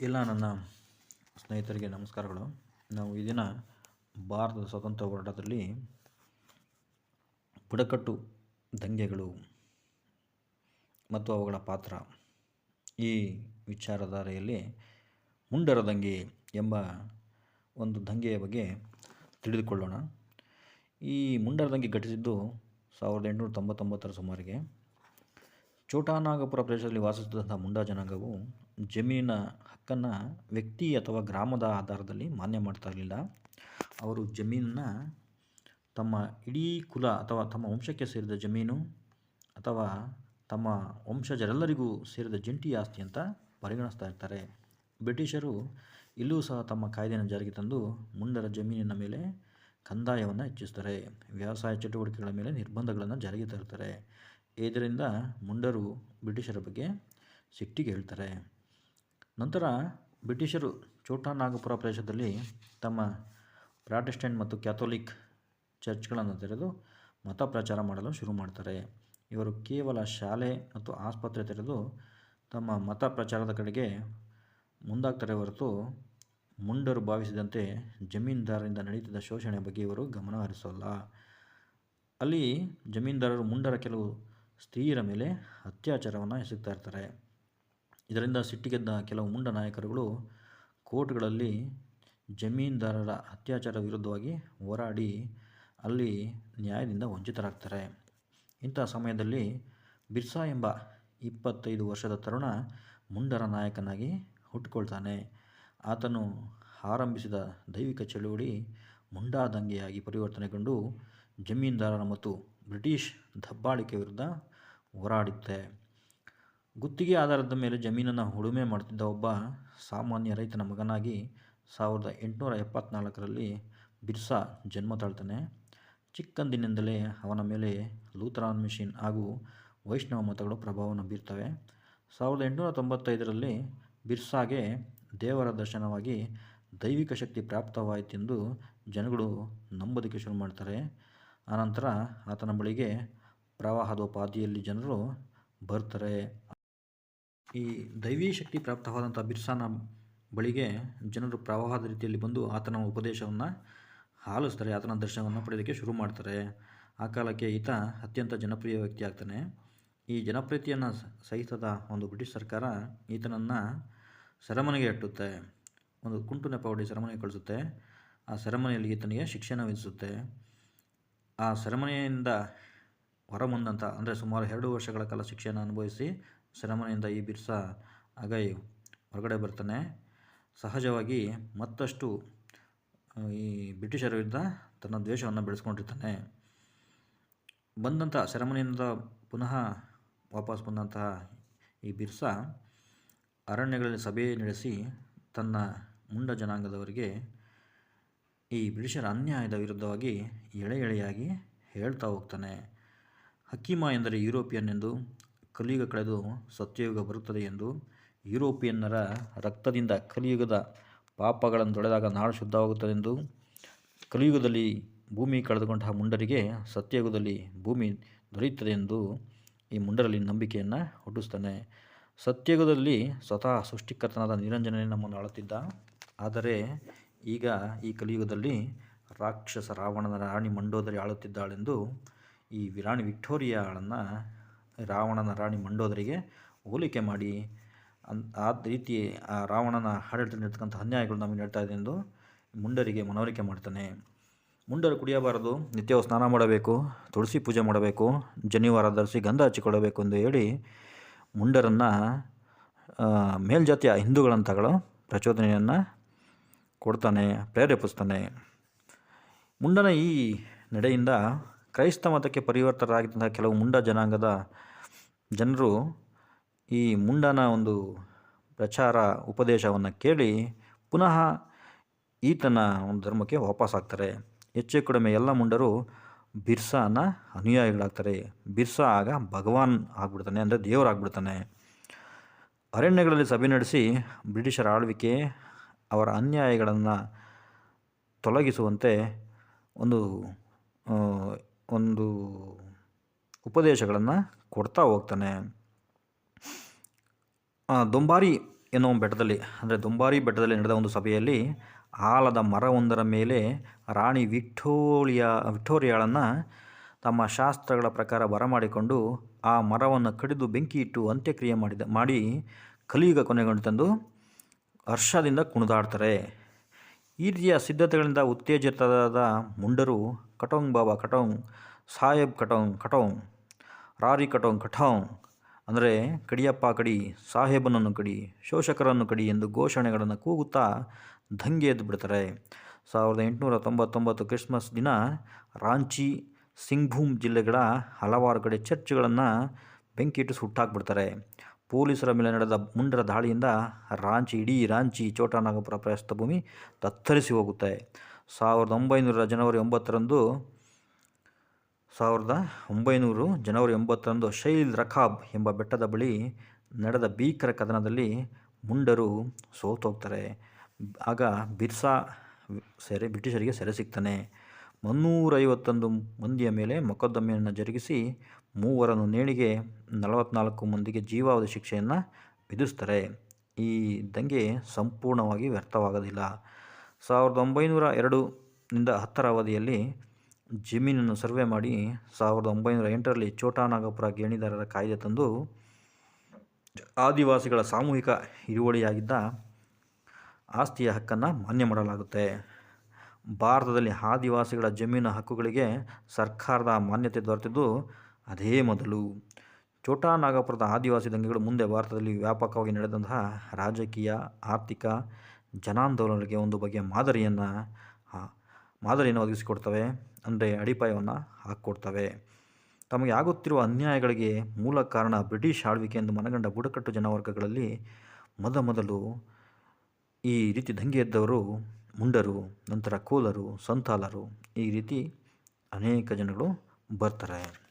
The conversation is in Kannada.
ಎಲ್ಲ ನನ್ನ ಸ್ನೇಹಿತರಿಗೆ ನಮಸ್ಕಾರಗಳು. ನಾವು ಈ ದಿನ ಭಾರತದ ಸ್ವಾತಂತ್ರ್ಯ ಹೋರಾಟದಲ್ಲಿ ಬುಡಕಟ್ಟು ದಂಗೆಗಳು ಮತ್ತು ಅವುಗಳ ಪಾತ್ರ ಈ ವಿಚಾರಧಾರೆಯಲ್ಲಿ ಮುಂಡರ ದಂಗೆ ಎಂಬ ಒಂದು ದಂಗೆಯ ಬಗ್ಗೆ ತಿಳಿದುಕೊಳ್ಳೋಣ. ಈ ಮುಂಡರ ದಂಗೆ ಘಟಿಸಿದ್ದು ಸಾವಿರದ ಎಂಟುನೂರ ತೊಂಬತ್ತೊಂಬತ್ತರ ಸುಮಾರಿಗೆ. ಚೋಟಾನಾಗಪುರ ಪ್ರದೇಶದಲ್ಲಿ ವಾಸಿಸುತ್ತಿದ್ದಂಥ ಮುಂಡಾ ಜನಾಂಗವು ಜಮೀನಿನ ಹಕ್ಕನ್ನು ವ್ಯಕ್ತಿ ಅಥವಾ ಗ್ರಾಮದ ಆಧಾರದಲ್ಲಿ ಮಾನ್ಯ ಮಾಡ್ತಾ ಇರಲಿಲ್ಲ. ಅವರು ಜಮೀನನ್ನ ತಮ್ಮ ಇಡೀ ಕುಲ ಅಥವಾ ತಮ್ಮ ವಂಶಕ್ಕೆ ಸೇರಿದ ಜಮೀನು ಅಥವಾ ತಮ್ಮ ವಂಶಜರೆಲ್ಲರಿಗೂ ಸೇರಿದ ಜಂಟಿ ಆಸ್ತಿ ಅಂತ ಪರಿಗಣಿಸ್ತಾ ಇರ್ತಾರೆ. ಬ್ರಿಟಿಷರು ಇಲ್ಲೂ ಸಹ ತಮ್ಮ ಕಾಯ್ದೆಯನ್ನು ಜಾರಿಗೆ ತಂದು ಮುಂಡರ ಜಮೀನಿನ ಮೇಲೆ ಕಂದಾಯವನ್ನು ಹೆಚ್ಚಿಸ್ತಾರೆ. ವ್ಯವಸಾಯ ಚಟುವಟಿಕೆಗಳ ಮೇಲೆ ನಿರ್ಬಂಧಗಳನ್ನು ಜಾರಿಗೆ ತರ್ತಾರೆ ಇದರಿಂದ ಮುಂಡರು ಬ್ರಿಟಿಷರ ಬಗ್ಗೆ ಸಿಟ್ಟಿಗೆ ಹೇಳ್ತಾರೆ. ನಂತರ ಬ್ರಿಟಿಷರು ಚೋಟಾನಾಗಪುರ ಪ್ರದೇಶದಲ್ಲಿ ತಮ್ಮ ಪ್ರಾಟೆಸ್ಟೆಂಟ್ ಮತ್ತು ಕ್ಯಾಥೋಲಿಕ್ ಚರ್ಚ್ಗಳನ್ನು ತೆರೆದು ಮತ ಪ್ರಚಾರ ಮಾಡಲು ಶುರು ಮಾಡ್ತಾರೆ. ಇವರು ಕೇವಲ ಶಾಲೆ ಮತ್ತು ಆಸ್ಪತ್ರೆ ತೆರೆದು ತಮ್ಮ ಮತ ಪ್ರಚಾರದ ಕಡೆಗೆ ಮುಂದಾಗ್ತಾರೆ ಹೊರತು ಮುಂಡರು ಭಾವಿಸಿದಂತೆ ಜಮೀನ್ದಾರರಿಂದ ನಡೆಯುತ್ತಿದ್ದ ಶೋಷಣೆ ಬಗ್ಗೆ ಇವರು ಗಮನ ಹರಿಸೋಲ್ಲ ಅಲ್ಲಿ ಜಮೀನ್ದಾರರು ಮುಂಡರ ಕೆಲವು ಸ್ತ್ರೀಯರ ಮೇಲೆ ಅತ್ಯಾಚಾರವನ್ನು ಎಸಗ್ತಾ ಇರ್ತಾರೆ. ಇದರಿಂದ ಸಿಟ್ಟಿಗೆದ್ದ ಕೆಲವು ಮುಂಡ ನಾಯಕರುಗಳು ಕೋರ್ಟ್ಗಳಲ್ಲಿ ಜಮೀನ್ದಾರರ ಅತ್ಯಾಚಾರ ವಿರುದ್ಧವಾಗಿ ಹೋರಾಡಿ ಅಲ್ಲಿ ನ್ಯಾಯದಿಂದ ವಂಚಿತರಾಗ್ತಾರೆ. ಇಂಥ ಸಮಯದಲ್ಲಿ ಬಿರ್ಸಾ ಎಂಬ ಇಪ್ಪತ್ತೈದು ವರ್ಷದ ತರುಣ ಮುಂಡರ ನಾಯಕನಾಗಿ ಹುಟ್ಟಿಕೊಳ್ತಾನೆ. ಆತನು ಆರಂಭಿಸಿದ ದೈವಿಕ ಚಳುವಳಿ ಮುಂಡಾ ದಂಗೆಯಾಗಿ ಪರಿವರ್ತನೆಗೊಂಡು ಜಮೀನ್ದಾರರ ಮತ್ತು ಬ್ರಿಟಿಷ್ ದಬ್ಬಾಳಿಕೆ ವಿರುದ್ಧ ಹೋರಾಡುತ್ತೆ ಗುತ್ತಿಗೆ ಆಧಾರದ ಮೇಲೆ ಜಮೀನನ್ನು ಉಳುಮೆ ಮಾಡುತ್ತಿದ್ದ ಒಬ್ಬ ಸಾಮಾನ್ಯ ರೈತನ ಮಗನಾಗಿ ಸಾವಿರದ ಎಂಟುನೂರ ಎಪ್ಪತ್ತ್ನಾಲ್ಕರಲ್ಲಿ ಬಿರ್ಸಾ ಜನ್ಮ ತಾಳ್ತಾನೆ. ಚಿಕ್ಕಂದಿನಿಂದಲೇ ಅವನ ಮೇಲೆ ಲೂಥರಾನ್ ಮಿಷಿನ್ ಹಾಗೂ ವೈಷ್ಣವ ಮತಗಳು ಪ್ರಭಾವವನ್ನು ಬೀರ್ತವೆ. ಸಾವಿರದ ಎಂಟುನೂರ ತೊಂಬತ್ತೈದರಲ್ಲಿ ಬಿರ್ಸಾಗೆ ದೇವರ ದರ್ಶನವಾಗಿ ದೈವಿಕ ಶಕ್ತಿ ಪ್ರಾಪ್ತವಾಯಿತೆಂದು ಜನಗಳು ನಂಬೋದಕ್ಕೆ ಶುರು ಮಾಡ್ತಾರೆ. ಆನಂತರ ಆತನ ಬಳಿಗೆ ಪ್ರವಾಹದೋಪಾದಿಯಲ್ಲಿ ಜನರು ಬರ್ತಾರೆ. ಈ ದೈವೀ ಶಕ್ತಿ ಪ್ರಾಪ್ತವಾದಂಥ ಬಿರ್ಸಾನ ಬಳಿಗೆ ಜನರು ಪ್ರವಾಹದ ರೀತಿಯಲ್ಲಿ ಬಂದು ಆತನ ಉಪದೇಶವನ್ನು ಆಲಿಸ್ತಾರೆ, ಆತನ ದರ್ಶನವನ್ನು ಪಡೆಯೋದಕ್ಕೆ ಶುರು ಮಾಡ್ತಾರೆ. ಆ ಕಾಲಕ್ಕೆ ಈತ ಅತ್ಯಂತ ಜನಪ್ರಿಯ ವ್ಯಕ್ತಿ ಆಗ್ತಾನೆ. ಈ ಜನಪ್ರಿಯತೆಯನ್ನು ಸಹಿಸದ ಒಂದು ಬ್ರಿಟಿಷ್ ಸರ್ಕಾರ ಈತನನ್ನು ಸೆರೆಮನೆಗೆ ಅಟ್ಟುತ್ತೆ. ಒಂದು ಕುಂಟು ನೆಪ ಹೊಡಿ ಸೆರೆಮನೆಗೆ ಕಳಿಸುತ್ತೆ. ಆ ಸೆರೆಮನೆಯಲ್ಲಿ ಈತನಿಗೆ ಶಿಕ್ಷಣ ವಿಧಿಸುತ್ತೆ. ಆ ಸೆರೆಮನೆಯಿಂದ ಹೊರಬಂದಂಥ, ಅಂದರೆ ಸುಮಾರು ಎರಡು ವರ್ಷಗಳ ಕಾಲ ಶಿಕ್ಷೆಯನ್ನು ಅನುಭವಿಸಿ ಸೆರೆಮನೆಯಿಂದ ಈ ಬಿರ್ಸಾ ಅಗೈ ಹೊರಗಡೆ ಬರ್ತಾನೆ. ಸಹಜವಾಗಿ ಮತ್ತಷ್ಟು ಈ ಬ್ರಿಟಿಷರ ವಿರುದ್ಧ ತನ್ನ ದ್ವೇಷವನ್ನು ಬೆಳೆಸ್ಕೊಂಡಿರ್ತಾನೆ. ಬಂದಂಥ ಸೆರೆಮನೆಯಿಂದ ಪುನಃ ವಾಪಸ್ ಬಂದಂತಹ ಈ ಬಿರ್ಸಾ ಅರಣ್ಯಗಳಲ್ಲಿ ಸಭೆ ನಡೆಸಿ ತನ್ನ ಮುಂಡ ಜನಾಂಗದವರಿಗೆ ಈ ಬ್ರಿಟಿಷರ ಅನ್ಯಾಯದ ವಿರುದ್ಧವಾಗಿ ಎಳೆ ಎಳೆಯಾಗಿ ಹೇಳ್ತಾ ಹೋಗ್ತಾನೆ. ಹಕ್ಕಿಮ ಎಂದರೆ ಯುರೋಪಿಯನ್ ಎಂದು ಕಲಿಯುಗ ಕಳೆದು ಸತ್ಯಯುಗ ಬರುತ್ತದೆ ಎಂದು ಯುರೋಪಿಯನ್ನರ ರಕ್ತದಿಂದ ಕಲಿಯುಗದ ಪಾಪಗಳನ್ನು ತೊಳೆದಾಗ ನಾಡು ಶುದ್ಧವಾಗುತ್ತದೆಂದು ಕಲಿಯುಗದಲ್ಲಿ ಭೂಮಿ ಕಳೆದುಕೊಂಡ ಮುಂಡರಿಗೆ ಸತ್ಯಯುಗದಲ್ಲಿ ಭೂಮಿ ದೊರೆಯುತ್ತದೆ ಎಂದು ಈ ಮುಂಡರಲ್ಲಿ ನಂಬಿಕೆಯನ್ನು ಹುಟ್ಟಿಸ್ತಾನೆ ಸತ್ಯಯುಗದಲ್ಲಿ ಸ್ವತಃ ಸೃಷ್ಟಿಕರ್ತನಾದ ನಿರಂಜನೇ ನಮ್ಮನ್ನು ಆಳುತ್ತಿದ್ದ. ಆದರೆ ಈಗ ಈ ಕಲಿಯುಗದಲ್ಲಿ ರಾಕ್ಷಸ ರಾವಣನ ರಾಣಿ ಮಂಡೋದರಿ ಆಳುತ್ತಿದ್ದಾಳೆಂದು ಈ ವಿರಾಣಿ ವಿಕ್ಟೋರಿಯಾಳನ್ನು ರಾವಣನ ರಾಣಿ ಮಂಡೋದರಿಗೆ ಹೋಲಿಕೆ ಮಾಡಿ ಅನ್, ಆ ರೀತಿ, ಆ ರಾವಣನ ಆಡಳಿತದಲ್ಲಿರ್ತಕ್ಕಂಥ ಅನ್ಯಾಯಗಳು ನಮಗೆ ನಡೀತಾ ಇದೆ ಎಂದು ಮುಂಡರಿಗೆ ಮನವರಿಕೆ ಮಾಡ್ತಾನೆ. ಮುಂಡರು ಕುಡಿಯಬಾರದು, ನಿತ್ಯವೂ ಸ್ನಾನ ಮಾಡಬೇಕು, ತುಳಸಿ ಪೂಜೆ ಮಾಡಬೇಕು, ಜನಿವಾರ ಧರಿಸಿ ಗಂಧ ಹಚ್ಚಿಕೊಳ್ಳಬೇಕು ಎಂದು ಹೇಳಿ ಮುಂಡರನ್ನು ಮೇಲ್ಜಾತಿಯ ಹಿಂದೂಗಳಂತಗಳು ಪ್ರಚೋದನೆಯನ್ನು ಕೊಡ್ತಾನೆ, ಪ್ರೇರೇಪಿಸ್ತಾನೆ. ಮುಂಡನ ಈ ನಡೆಯಿಂದ ಕ್ರೈಸ್ತ ಮತಕ್ಕೆ ಪರಿವರ್ತರಾಗಿದ್ದಂಥ ಕೆಲವು ಮುಂಡ ಜನಾಂಗದ ಜನರು ಈ ಮುಂಡನ ಒಂದು ಪ್ರಚಾರ ಉಪದೇಶವನ್ನು ಕೇಳಿ ಪುನಃ ಈತನ ಒಂದು ಧರ್ಮಕ್ಕೆ ವಾಪಸ್ಸಾಗ್ತಾರೆ ಹೆಚ್ಚು ಕಡಿಮೆ ಎಲ್ಲ ಮುಂಡರು ಬಿರ್ಸಾನ ಅನುಯಾಯಿಗಳಾಗ್ತಾರೆ. ಬಿರ್ಸಾ ಆಗ ಭಗವಾನ್ ಆಗ್ಬಿಡ್ತಾನೆ ಅಂದರೆ ದೇವರಾಗ್ಬಿಡ್ತಾನೆ ಅರಣ್ಯಗಳಲ್ಲಿ ಸಭೆ ನಡೆಸಿ ಬ್ರಿಟಿಷರ ಆಳ್ವಿಕೆ, ಅವರ ಅನ್ಯಾಯಗಳನ್ನು ತೊಲಗಿಸುವಂತೆ ಒಂದು ಒಂದು ಉಪದೇಶಗಳನ್ನು ಕೊಡ್ತಾ ಹೋಗ್ತಾನೆ. ದೊಂಬಾರಿ ಎನ್ನುವ ಬೆಟ್ಟದಲ್ಲಿ, ಅಂದರೆ ದುಂಬಾರಿ ಬೆಟ್ಟದಲ್ಲಿ ನಡೆದ ಒಂದು ಸಭೆಯಲ್ಲಿ ಆಲದ ಮರವೊಂದರ ಮೇಲೆ ರಾಣಿ ವಿಕ್ಟೋರಿಯಾ, ವಿಕ್ಟೋರಿಯಾಳನ್ನು ತಮ್ಮ ಶಾಸ್ತ್ರಗಳ ಪ್ರಕಾರ ಬರಮಾಡಿಕೊಂಡು ಆ ಮರವನ್ನು ಕಡಿದು ಬೆಂಕಿ ಇಟ್ಟು ಅಂತ್ಯಕ್ರಿಯೆ ಮಾಡಿದ, ಮಾಡಿ ಕಲಿಯುಗ ಕೊನೆಗೊಂಡೆಂದು ಹರ್ಷದಿಂದ ಕುಣಿದಾಡ್ತಾರೆ. ಈ ರೀತಿಯ ಸಿದ್ಧತೆಗಳಿಂದ ಉತ್ತೇಜಿತರಾದ ಮುಂಡರು ಕಟೋಂಗ್ ಬಾಬಾ ಕಟೋಂಗ್, ಸಾಹೇಬ್ ಕಟೋಂಗ್ ಕಟೋಂಗ್ ರಾರಿ ಕಟೋಂಗ್ ಕಟೋಂಗ್ ಅಂದರೆ ಕಡಿಯಪ್ಪ ಕಡಿ, ಸಾಹೇಬನನ್ನು ಕಡಿ, ಶೋಷಕರನ್ನು ಕಡಿ ಎಂದು ಘೋಷಣೆಗಳನ್ನು ಕೂಗುತ್ತಾ ದಂಗೆ ಎದ್ದು ಬಿಡ್ತಾರೆ. ಸಾವಿರದ ಎಂಟುನೂರ ತೊಂಬತ್ತೊಂಬತ್ತು ಕ್ರಿಸ್ಮಸ್ ದಿನ ರಾಂಚಿ, ಸಿಂಗ್ಭೂಮ್ ಜಿಲ್ಲೆಗಳ ಹಲವಾರು ಕಡೆ ಚರ್ಚ್ಗಳನ್ನು ಬೆಂಕಿಯಿಟ್ಟು ಸುಟ್ಟಾಕ್ಬಿಡ್ತಾರೆ. ಪೊಲೀಸರ ಮೇಲೆ ನಡೆದ ಮುಂಡರ ದಾಳಿಯಿಂದ ರಾಂಚಿ, ಇಡೀ ರಾಂಚಿ, ಚೋಟಾನಾಗಪುರ ಪ್ರಸ್ಥಭೂಮಿ ತತ್ತರಿಸಿ ಹೋಗುತ್ತೆ. ಸಾವಿರದ ಒಂಬೈನೂರ ಜನವರಿ ಒಂಬತ್ತರಂದು ಸಾವಿರದ ಒಂಬೈನೂರು ಜನವರಿ ಒಂಬತ್ತರಂದು ಶೈಲ್ ರಖಾಬ್ ಎಂಬ ಬೆಟ್ಟದ ಬಳಿ ನಡೆದ ಭೀಕರ ಕದನದಲ್ಲಿ ಮುಂಡರು ಸೋತೋಗ್ತಾರೆ. ಆಗ ಬಿರ್ಸಾ ಸೆರೆ, ಬ್ರಿಟಿಷರಿಗೆ ಸೆರೆ ಸಿಗ್ತಾನೆ. ಮುನ್ನೂರೈವತ್ತೊಂದು ಮಂದಿಯ ಮೇಲೆ ಮೊಕದ್ದಮೆಯನ್ನು ಜರುಗಿಸಿ ಮೂವರನ್ನು ನೇಣಿಗೆ, ನಲವತ್ನಾಲ್ಕು ಮಂದಿಗೆ ಜೀವಾವಧಿ ಶಿಕ್ಷೆಯನ್ನು ವಿಧಿಸ್ತಾರೆ. ಈ ದಂಗೆ ಸಂಪೂರ್ಣವಾಗಿ ವ್ಯರ್ಥವಾಗೋದಿಲ್ಲ. ಸಾವಿರದ ಒಂಬೈನೂರ ಎರಡು ನಿಂದ ಹತ್ತರ ಅವಧಿಯಲ್ಲಿ ಜಮೀನನ್ನು ಸರ್ವೆ ಮಾಡಿ ಸಾವಿರದ ಒಂಬೈನೂರ ಎಂಟರಲ್ಲಿ ಚೋಟಾನಾಗಪುರ ಗೇಣಿದಾರರ ಕಾಯ್ದೆ ತಂದು ಆದಿವಾಸಿಗಳ ಸಾಮೂಹಿಕ ಹಿಡುವಳಿಯಾಗಿದ್ದ ಆಸ್ತಿಯ ಹಕ್ಕನ್ನು ಮಾನ್ಯ ಮಾಡಲಾಗುತ್ತೆ. ಭಾರತದಲ್ಲಿ ಆದಿವಾಸಿಗಳ ಜಮೀನು ಹಕ್ಕುಗಳಿಗೆ ಸರ್ಕಾರದ ಮಾನ್ಯತೆ ದೊರೆತಿದ್ದು ಅದೇ ಮೊದಲು. ಚೋಟಾ ನಾಗಪುರದ ಆದಿವಾಸಿ ದಂಗೆಗಳು ಮುಂದೆ ಭಾರತದಲ್ಲಿ ವ್ಯಾಪಕವಾಗಿ ನಡೆದಂತಹ ರಾಜಕೀಯ, ಆರ್ಥಿಕ ಜನಾಂದೋಲನಗಳಿಗೆ ಒಂದು ಬಗೆಯ ಮಾದರಿಯನ್ನು ಮಾದರಿಯನ್ನು ಒದಗಿಸಿಕೊಡ್ತವೆ? ಅಂದರೆ ಅಡಿಪಾಯವನ್ನು ಹಾಕಿಕೊಡ್ತವೆ ತಮಗೆ ಆಗುತ್ತಿರುವ ಅನ್ಯಾಯಗಳಿಗೆ ಮೂಲ ಕಾರಣ ಬ್ರಿಟಿಷ್ ಆಳ್ವಿಕೆ ಎಂದು ಮನಗಂಡ ಬುಡಕಟ್ಟು ಜನವರ್ಗಗಳಲ್ಲಿ ಮೊದ ಮೊದಲು ಈ ರೀತಿ ದಂಗೆ ಎದ್ದವರು ಮುಂಡರು, ನಂತರ ಕೋಲರು, ಸಂತಾಲರು ಈ ರೀತಿ ಅನೇಕ ಜನಗಳು ಬರ್ತಾರೆ.